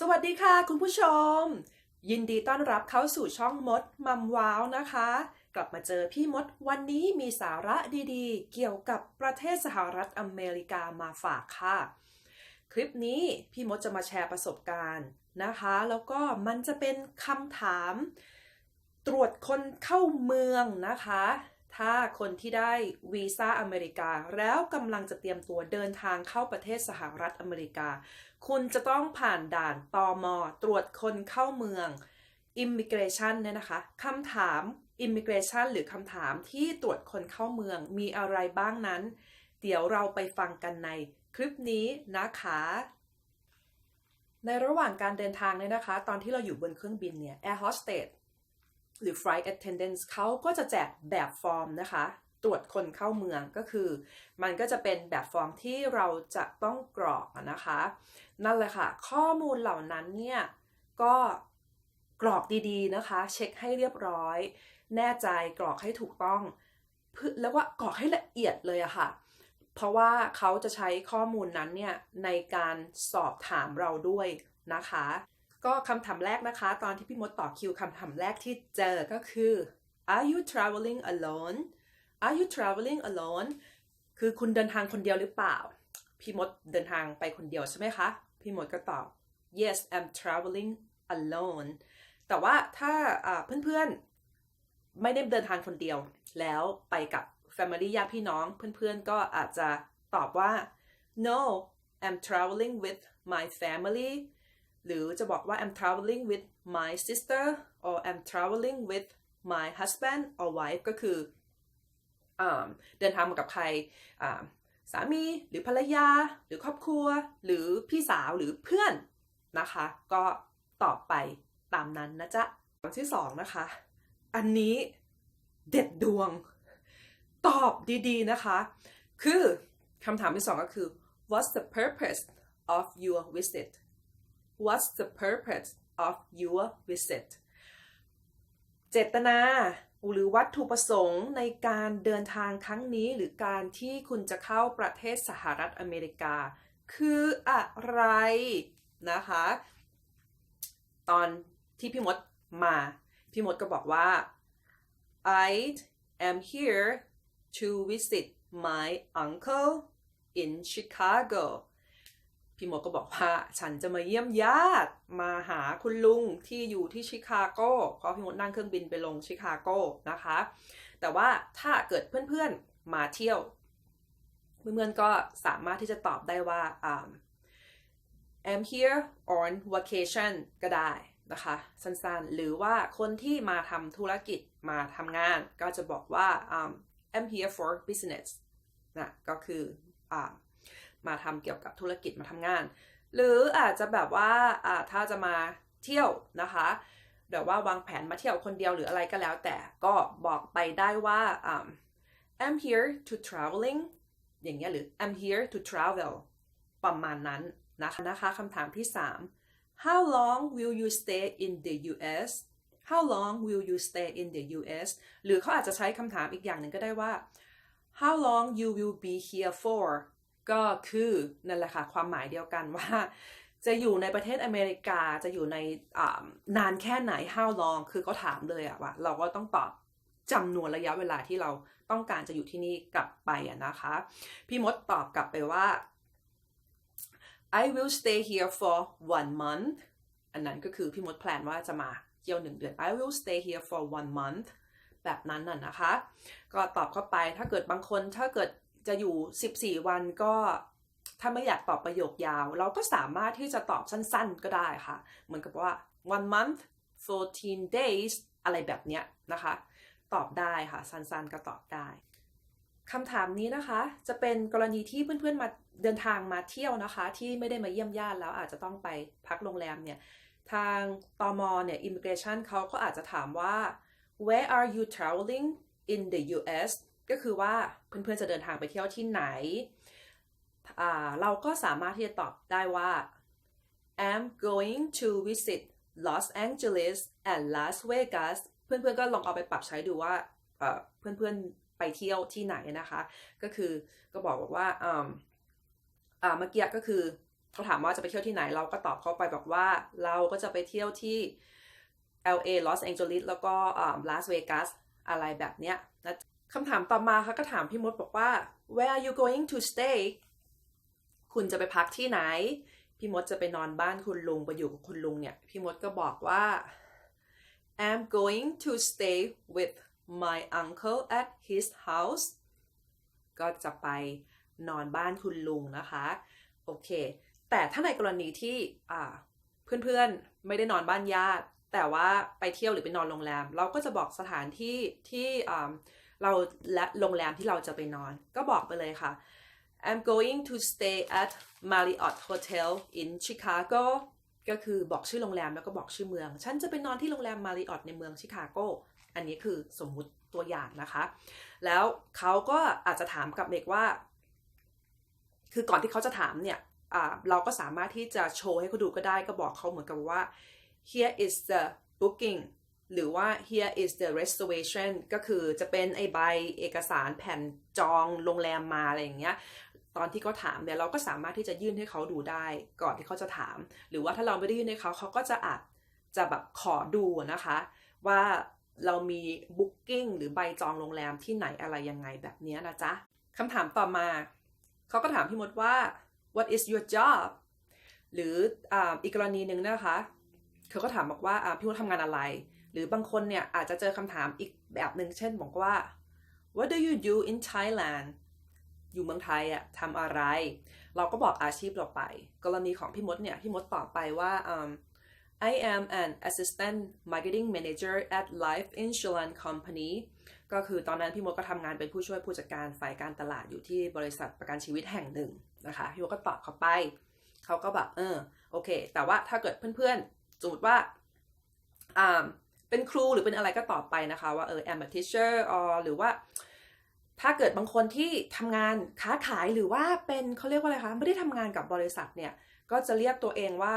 สวัสดีค่ะคุณผู้ชม ยินดีต้อนรับเข้าสู่ช่องมดมัมว้าวนะคะ กลับมาเจอพี่มดวันนี้มีสาระดีๆ เกี่ยวกับประเทศสหรัฐอเมริกามาฝากค่ะ คลิปนี้พี่มดจะมาแชร์ประสบการณ์นะคะ แล้วก็มันจะเป็นคำถาม ตรวจคนเข้าเมืองนะคะ ถ้าคนที่ได้วีซ่าอเมริกา แล้วกำลังจะเตรียมตัวเดินทางเข้าประเทศสหรัฐอเมริกา คุณจะต้องผ่านด่านตอมอตรวจคนเข้าเมือง Immigration เนี่ยนะคะคำถาม Immigration หรือคำถามที่ตรวจคนเข้าเมืองมีอะไรบ้างนั้น เดี๋ยวเราไปฟังกันในคลิปนี้นะคะ ในระหว่างการเดินทางเนี่ยนะคะ ตอนที่เราอยู่บนเครื่องบินเนี่ย Air Hostess หรือ Flight Attendants เขาก็จะแจกแบบฟอร์มนะคะ ตรวจคนเข้าเมืองก็คือ มันก็จะเป็นแบบฟอร์มที่เราจะต้องกรอกนะคะ นั่นแหละค่ะ ข้อมูลเหล่านั้นเนี่ยก็กรอกดีๆนะคะ เช็คให้เรียบร้อย แน่ใจกรอกให้ถูกต้องแล้วก็กรอกให้ละเอียดเลยอะค่ะ เพราะว่าเขาจะใช้ข้อมูลนั้นเนี่ยในการสอบถามเราด้วยนะคะ ก็คำถามแรกนะคะ ตอนที่พี่มดต่อคิวคำถามแรกที่เจอก็คือ are you traveling alone are you traveling alone คือคุณเดินทางคนเดียวหรือเปล่า พี่มดเดินทางไปคนเดียวใช่ไหมคะ พี่มดก็ตอบ yes I'm traveling alone แต่ว่าถ้าอ่าเพื่อนๆ ไม่ได้เดินทางคนเดียว แล้วไปกับ Family ญาติพี่น้องเพื่อนๆ ก็อาจจะตอบว่า no I'm traveling with my family หรือจะบอกว่า I'm traveling with my sister or I'm traveling with my husband or wife ก็คืออเดินทางมากับใครสามีหรือภรรยา หรือครอบครัว หรือพี่สาวหรือเพื่อนนะคะ ก็ตอบไปตามนั้นนะจ๊ะอันที่สองนะคะ อันนี้เด็ดดวง ตอบดีๆนะคะ คือคำถามที่สองก็คือ what's the purpose of your visit what's the purpose of your visit เจตนาหรือวัตถุประสงค์ในการเดินทางครั้งนี้ หรือการที่คุณจะเข้าประเทศสหรัฐอเมริกา คืออะไรนะคะ ตอนที่พี่มดมา พี่มดก็บอกว่า I am here to visit my uncle in Chicago พี่มดก็บอกว่าฉันจะมาเยี่ยมญาติมาหาคุณลุงที่อยู่ที่ชิคาโกเพราะพี่มดนั่งเครื่องบินไปลงชิคาโกนะคะ แต่ว่าถ้าเกิดเพื่อนๆมาเที่ยวเพื่อนๆก็สามารถที่จะตอบได้ว่า I'm here on vacation ก็ได้นะคะ สั้นๆ หรือว่าคนที่มาทำธุรกิจมาทำงานก็จะบอกว่า I'm here for business นะก็คืออ มาทำเกี่ยวกับธุรกิจมาทำงาน หรืออาจจะแบบว่าถ้าจะมาเที่ยวนะคะเดี๋ยวว่าวางแผนมาเที่ยวคนเดียวหรืออะไรก็แล้ว แต่ก็บอกไปได้ว่า um, I'm here to traveling อย่างเงี้ยหรือ I'm here to travel ประมาณนั้นนะคะนะคะคำถามที่ 3 How long will you stay in the US How long will you stay in the US หรือเขาอาจจะใช้คำถามอีกอย่างหนึ่งก็ได้ว่า How long you will be here for ก็คือนั่นแหละค่ะความหมายเดียวกันว่า จะอยู่ในประเทศอเมริกาจะอยู่ในนานแค่ไหน how long คือเขาถามเลยอะว่า เราก็ต้องตอบจำนวนระยะเวลาที่เราต้องการจะอยู่ที่นี่กลับไปอะนะคะ พี่มดตอบกลับไปว่า I will stay here for one month อันนั้นก็คือพี่มดแพลนว่าจะมาเที่ยวหนึ่งเดือน I will stay here for one month แบบนั้นน่ะนะคะ ก็ตอบเข้าไปถ้าเกิดบางคนถ้าเกิด จะอยู่ 14 วันก็ถ้าไม่อยากตอบประโยคยาว เราก็สามารถที่จะตอบสั้นๆก็ได้ค่ะ เหมือนกับว่า one month 14 days อะไรแบบเนี้ยนะคะ ตอบได้ค่ะ สั้นๆก็ตอบได้คำถามนี้นะคะ จะเป็นกรณีที่เพื่อนๆมาเดินทางมาเที่ยวนะคะ ที่ไม่ได้มาเยี่ยมญาติแล้วอาจจะต้องไปพักโรงแรมเนี่ยทางตมเนี่ย immigration เขาก็อาจจะถามว่า where are you traveling in the US ก็คือว่าเพื่อนๆจะเดินทางไปเที่ยวที่ไหน เราก็สามารถที่จะตอบได้ว่า I'm going to visit Los Angeles and Las Vegas เพื่อนๆก็ลองเอาไปปรับใช้ดูว่าเพื่อนๆไปเที่ยวที่ไหนนะคะ ก็คือก็บอกว่าเมื่อกี้ก็คือเขาถามว่าจะไปเที่ยวที่ไหน เราก็ตอบเขาไปบอกว่าเราก็จะไปเที่ยวที่ LA Los Angeles แล้วก็ลาสเวกัสอะไรแบบเนี้ยนะ คำถามต่อมาค่ะก็ถามพี่มดบอกว่า where are you going to stay คุณจะไปพักที่ไหน พี่มดจะไปนอนบ้านคุณลุงไปอยู่กับคุณลุงเนี่ย พี่มดก็บอกว่า I'm going to stay with my uncle at his house ก็จะไปนอนบ้านคุณลุงนะคะ โอเค แต่ถ้าในกรณีที่เพื่อนๆ ไม่ได้นอนบ้านญาติ แต่ว่าไปเที่ยวหรือไปนอนโรงแรม เราก็จะบอกสถานที่ที่ เราและโรงแรมที่เราจะไปนอน ก็บอกไปเลยค่ะ I'm going to stay at Marriott Hotel in Chicago ก็คือบอกชื่อโรงแรมแล้วก็บอกชื่อเมือง ฉันจะไปนอนที่โรงแรม Marriott ในเมืองชิคาโก อันนี้คือสมมุติตัวอย่างนะคะ แล้วเขาก็อาจจะถามกับเด็กว่า คือก่อนที่เขาจะถามเนี่ยเราก็สามารถที่จะโชว์ให้เขาดูก็ได้ก็บอกเขาเหมือนกับว่า here is the booking หรือว่า here is the reservation ก็คือจะเป็นไอใบเอกสารแผ่นจองโรงแรมมาอะไรอย่างเงี้ย ตอนที่เขาถามเนี่ยเราก็สามารถที่จะยื่นให้เขาดูได้ ก่อนที่เขาจะถาม หรือว่าถ้าเราไม่ได้ยื่นให้เขาเขาก็จะอาจจะแบบขอดูนะคะ ว่าเรามี booking หรือใบจองโรงแรมที่ไหนอะไรยังไงแบบนี้นะจ๊ะคำถามต่อมาเขาก็ถามพี่มดว่า what is your job หรืออีกกรณีหนึ่งนะคะเขาก็ถามบอกว่าพี่มดทำงานอะไร รือบางคนเนี่ยอาจจะเจอคำถามอีกแบบหนึ่งเช่นบอกว่า what do you do in Thailand อยู่เมืองไทยอะทำอะไร เราก็บอกอาชีพเราไป กรณีของพี่มดเนี่ยพี่มดตอบไปว่า um, I am an assistant marketing manager at Life Insurance Company ก็คือตอนนั้นพี่มดก็ทำงานเป็นผู้ช่วยผู้จัดการฝ่ายการตลาดอยู่ที่บริษัทประกันชีวิตแห่งหนึ่งนะคะพี่มดก็ตอบเขาไป เขาก็แบบเออโอเค แต่ว่าถ้าเกิดเพื่อนๆสมมติว่าอ่า เป็นครูหรือเป็นอะไรก็ตอบไปนะคะว่าเออ am a teacher or หรือว่า ถ้าเกิดบางคนที่ทำงานค้าขายหรือว่าเป็นเขาเรียกว่าอะไรคะ ไม่ได้ทำงานกับบริษัทเนี่ย ก็จะเรียกตัวเองว่า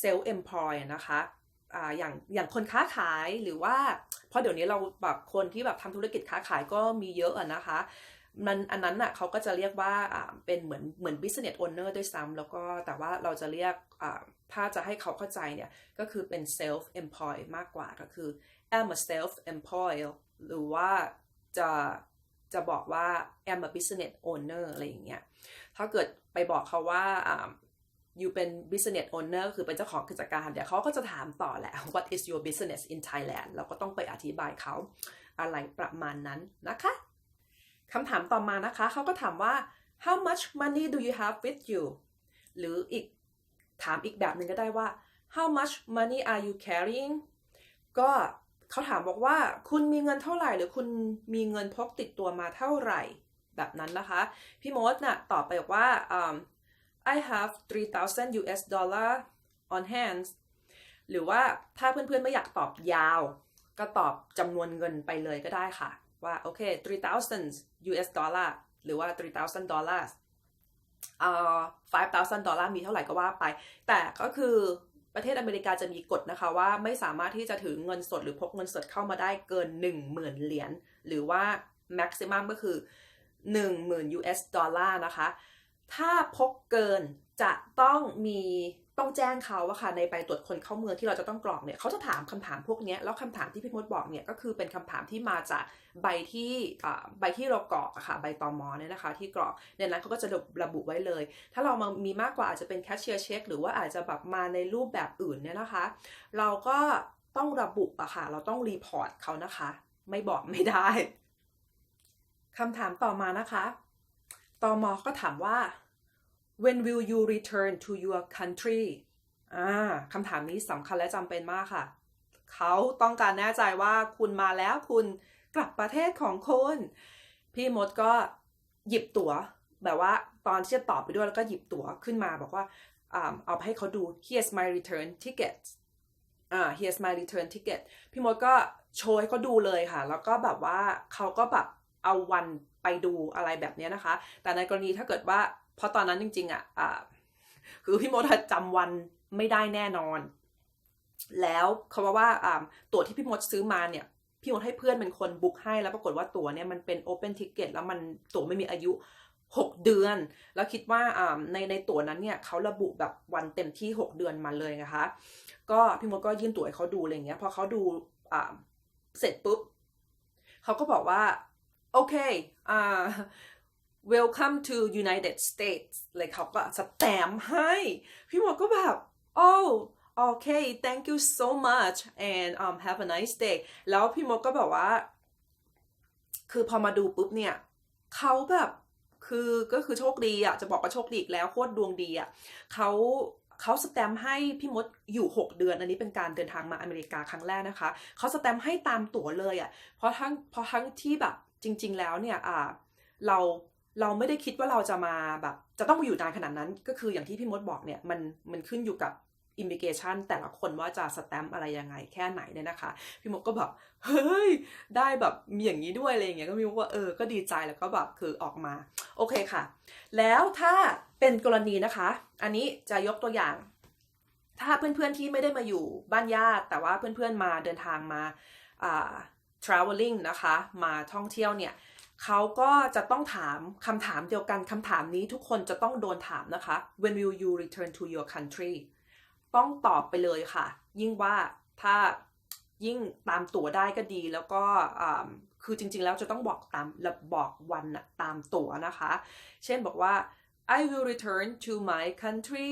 self employ นะคะอย่างอย่างคนค้าขายหรือว่า เพราะเดี๋ยวนี้เราแบบคนที่แบบทำธุรกิจค้าขายก็มีเยอะอะนะคะ มันอันนั้นอะเขาก็จะเรียกว่าอ่าเป็นเหมือนเหมือน business owner ด้วยซ้ำแล้วก็แต่ว่าเราจะเรียกอ่าถ้าจะให้เขาเข้าใจเนี่ย ก็คือเป็น self employ มากกว่าก็คือ am a self employ หรือว่าจะจะบอกว่า am a business owner อะไรอย่างเงี้ยถ้าเกิดไปบอกเขาว่าอยู่เป็น business owner คือเป็นเจ้าของกิจการเดี๋ยวเขาก็จะถามต่อแหละ what is your business in Thailand เราก็ต้องไปอธิบายเขาอะไรประมาณนั้นนะคะ คำถามต่อมานะคะ เขาก็ถามว่า how much money do you have with you หรืออีกถามอีกแบบหนึ่งก็ได้ว่า how much money are you carrying ก็เขาถามบอกว่า คุณมีเงินเท่าไหร่ หรือคุณมีเงินพกติดตัวมาเท่าไหร่ แบบนั้นนะคะ พี่มดนะ่ะตอบไปบอกว่า um, I have 3,000 US dollar on hand หรือว่าถ้าเพื่อนๆไม่อยากตอบยาว ก็ตอบจำนวนเงินไปเลยก็ได้ค่ะ ว่าโอเค 3,000 US dollar หรือว่า 3,000 dollars อ่า5,000 ดอลลาร์มีเท่าไหร่ก็ว่าไป แต่ก็คือประเทศอเมริกาจะมีกฎนะคะว่าไม่สามารถที่จะถือเงินสดหรือพกเงินสดเข้ามาได้เกิน 10,000 เหรียญหรือว่า maximum ก็คือ 10,000 US ดอลลาร์นะคะ ถ้าพกเกินจะต้องมี ต้องแจ้งเขาว่าค่ะในใบตรวจคนเข้าเมืองที่เราจะต้องกรอกเนี่ยเขาจะถามคำถามพวกนี้แล้วคำถามที่พี่มดบอกเนี่ยก็คือเป็นคำถามที่มาจากใบที่ใบที่เรากรอกอะค่ะใบตอมอเนี่ยนะคะ ที่กรอกในนั้นเขาก็จะระบุไว้เลย ถ้าเรามามีมากกว่าอาจจะเป็นแคชเชียร์เช็คหรือว่าอาจจะแบบมาในรูปแบบอื่นเนี่ยนะคะ เราก็ต้องระบุอะค่ะ เราต้องรีพอร์ตเขานะคะ ไม่บอกไม่ได้คำถามต่อมานะคะตอมอก็ถามว่า when will you return to your country อ่าคำถามนี้สำคัญและจำเป็นมากค่ะ เขาต้องการแน่ใจว่าคุณมาแล้วคุณกลับประเทศของคุณ พี่มดก็หยิบตัว๋ว แบบว่าตอนที่จะตอบไปด้วยแล้วก็หยิบตั๋วขึ้นมาบอกว่าเอาไปให้เขาดู here's my return ticket อ่า here's my return ticket พี่มดก็โชว์ให้เขาดูเลยค่ะ แล้วก็แบบว่าเขาก็แบบเอาวันไปดูอะไรแบบนี้นะคะ แต่ในกรณีถ้าเกิดว่า เพราะตอนนั้นจริง ๆ อะอ่าคือพี่มดจำวันไม่ได้แน่นอน แล้วเขาบอกว่าตั๋วที่พี่มดซื้อมาเนี่ย พี่มดให้เพื่อนเป็นคนบุ๊กให้แล้วปรากฏว่าตั๋วเนี่ยมันเป็นโอเพนทิเกตแล้วมันตั๋วไม่มีอายุ 6 เดือน แล้วคิดว่าในในตั๋วนั้นเนี่ยเขาระบุแบบวันเต็มที่ 6 เดือนมาเลยนะคะ ก็พี่มดก็ยื่นตั๋วให้เขาดูอะไรเงี้ยพอเขาดูเสร็จปุ๊บเขาก็บอกว่าโอเคอ่า welcome to United States เลยเขาก็สแตมป์ให้ พี่มดก็แบบ oh okay thank you so much and um have a nice day แล้วพี่มดก็แบบว่า คือพอมาดูปุ๊บเนี่ยเขาแบบคือก็คือโชคดีอะจะบอกว่าโชคดีอีกแล้วโคตรดวงดีอะเขาเขาสแตมป์ให้พี่มดอยู่ 6 เดือน อันนี้เป็นการเดินทางมาอเมริกาครั้งแรกนะคะเขาสแตมป์ให้ตามตั๋วเลยอะเพราะทั้งเพราะทั้งที่แบบจริง ๆ แล้วเนี่ยอ่าเรา เราไม่ได้คิดว่าเราจะมาแบบ จะต้องมาอยู่นานขนาดนั้น ก็คืออย่างที่พี่มดบอกเนี่ยมันมันขึ้นอยู่กับอิมิเกชันแต่ละคนว่าจะสแตมป์อะไรยังไงแค่ไหนเนี่ยนะคะ พี่มดก็แบบ เฮ้ย ได้แบบมีอย่างนี้ด้วยอะไรอย่างเงี้ยก็มีว่าเออก็ดีใจแล้วก็แบบคือออกมา โอเคค่ะ แล้วถ้าเป็นกรณีนะคะ อันนี้จะยกตัวอย่าง ถ้าเพื่อนๆที่ไม่ได้มาอยู่บ้านญาติ แต่ว่าเพื่อนๆมาเดินทางมาอ่า traveling นะคะ มาท่องเที่ยวเนี่ย เขาก็จะต้องถามคำถามเดียวกันคำถามนี้ทุกคนจะต้องโดนถามนะคะ when will you return to your country ต้องตอบไปเลยค่ะ ยิ่งว่าถ้ายิ่งตามตั๋วได้ก็ดีแล้วก็คือจริงๆ แล้วจะต้องบอกตามบอกวันน่ะตามตั๋วนะคะ เช่นบอกว่า I will return to my country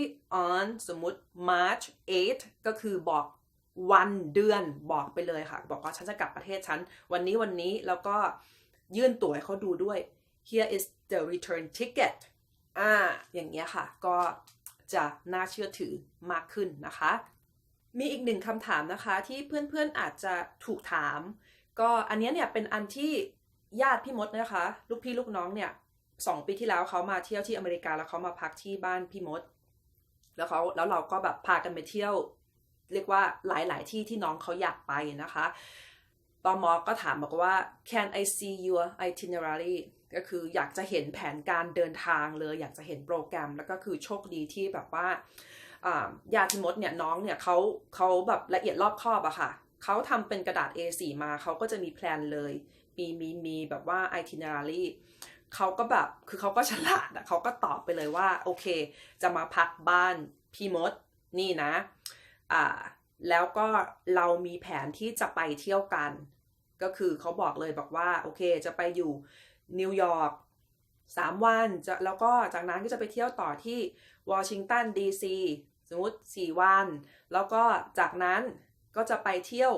on สมมติ March 8 ก็คือบอกวันเดือนบอกไปเลยค่ะ บอกว่าฉันจะกลับประเทศฉัน วันนี้วันนี้แล้วก็ ยื่นตั๋วให้เขาดูด้วย here is the return ticket อ่า อย่างเงี้ยค่ะ ก็จะน่าเชื่อถือมากขึ้นนะคะ มีอีกหนึ่งคำถามนะคะที่เพื่อนๆอาจจะถูกถาม ก็อันเนี้ยเนี่ยเป็นอันที่ญาติพี่มดนะคะ ลูกพี่ลูกน้องเนี่ยสองปีที่แล้วเขามาเที่ยวที่อเมริกาแล้วเขามาพักที่บ้านพี่มด แล้วเขาแล้วเราก็แบบพากันไปเที่ยว เรียกว่าหลาย ๆ ที่ที่น้องเขาอยากไปนะคะ ตอมอก็ถามบอกว่า can I see your itinerary ก็คืออยากจะเห็นแผนการเดินทางเลย อยากจะเห็นโปรแกรม แล้วก็คือโชคดีที่แบบว่าญาติมดเนี่ยน้องเนี่ยเขาเขาแบบละเอียดรอบคอบอะค่ะเขาทำเป็นกระดาษ A4 มาเขาก็จะมีแพลนเลย มีมีมีแบบว่า itinerary เขาก็แบบคือเขาก็ฉลาดอะเขาก็ตอบไปเลยว่า โอเค จะมาพักบ้านพี่มดนี่นะอ่า แล้วก็เรามีแผนที่จะไปเที่ยวกัน ก็คือเขาบอกเลยบอกว่าโอเคจะไปอยู่นิวยอร์กสามวันจะแล้วก็จากนั้นก็จะไปเที่ยวต่อที่วอชิงตันดีซีสมมติสี่วัน แล้วก็จากนั้นก็จะไปเที่ยว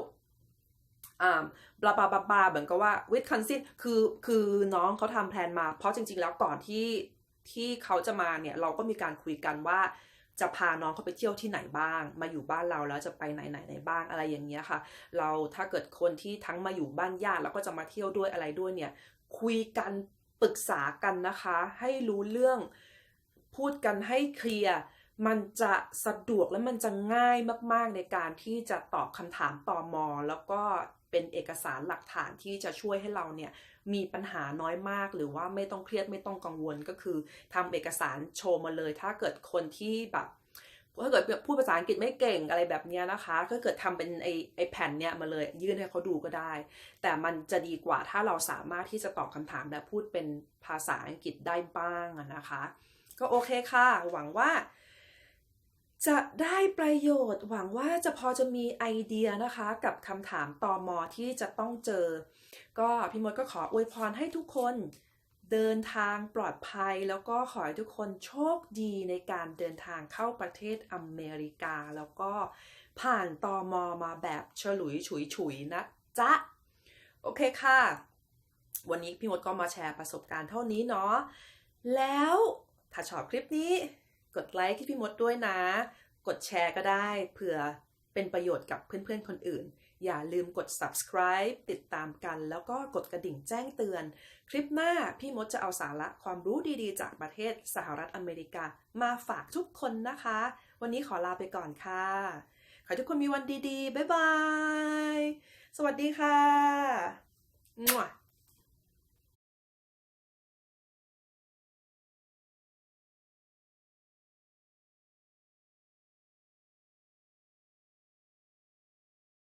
อ่าบลาบลาบลาบลาเหมือนกับว่าวิทคันซินคือคือน้องเขาทำแผนมา เพราะจริง ๆ แล้วก่อนที่ที่เขาจะมาเนี่ยเราก็มีการคุยกันว่า จะพาน้องเขาไปเที่ยวที่ไหนบ้าง มาอยู่บ้านเราแล้วจะไปไหนไหนไหนบ้างอะไรอย่างเงี้ยค่ะ เราถ้าเกิดคนที่ทั้งมาอยู่บ้านญาติแล้วก็จะมาเที่ยวด้วยอะไรด้วยเนี่ย คุยกันปรึกษากันนะคะ ให้รู้เรื่องพูดกันให้เคลียร์มันจะสะดวกและมันจะง่ายมากๆในการที่จะตอบคำถามต่อมอแล้วก็เป็นเอกสารหลักฐานที่จะช่วยให้เราเนี่ย มีปัญหาน้อยมาก หรือว่าไม่ต้องเครียดไม่ต้องกังวลก็คือทำเอกสารโชว์มาเลย ถ้าเกิดคนที่แบบถ้าเกิดพูดภาษาอังกฤษไม่เก่งอะไรแบบนี้นะคะถ้าเกิดทำเป็นไอไอแผ่นเนี้ยมาเลยยื่นให้เขาดูก็ได้ แต่มันจะดีกว่าถ้าเราสามารถที่จะตอบคำถามและพูดเป็นภาษาอังกฤษได้บ้างนะคะ ก็โอเคค่ะ หวังว่า จะได้ประโยชน์หวังว่าจะพอจะมีไอเดียนะคะกับคำถามตอมอที่จะต้องเจอ ก็พี่มดก็ขออวยพรให้ทุกคนเดินทางปลอดภัยแล้วก็ขอให้ทุกคนโชคดีในการเดินทางเข้าประเทศอเมริกา แล้วก็ผ่านตอมอมาแบบฉลุยฉุยฉุยนะจ๊ะ โอเคค่ะ วันนี้พี่มดก็มาแชร์ประสบการณ์เท่านี้เนาะแล้วถ้าชอบคลิปนี้ กดไลค์ที่พี่มดด้วยนะ กดแชร์ก็ได้เผื่อเป็นประโยชน์กับเพื่อนๆคนอื่น อย่าลืมกด subscribe ติดตามกัน แล้วก็กดกระดิ่งแจ้งเตือน คลิปหน้าพี่มดจะเอาสาระความรู้ดีๆ จากประเทศสหรัฐอเมริกา มาฝากทุกคนนะคะ วันนี้ขอลาไปก่อนค่ะ ขอทุกคนมีวันดีๆ บ๊ายบาย สวัสดีค่ะ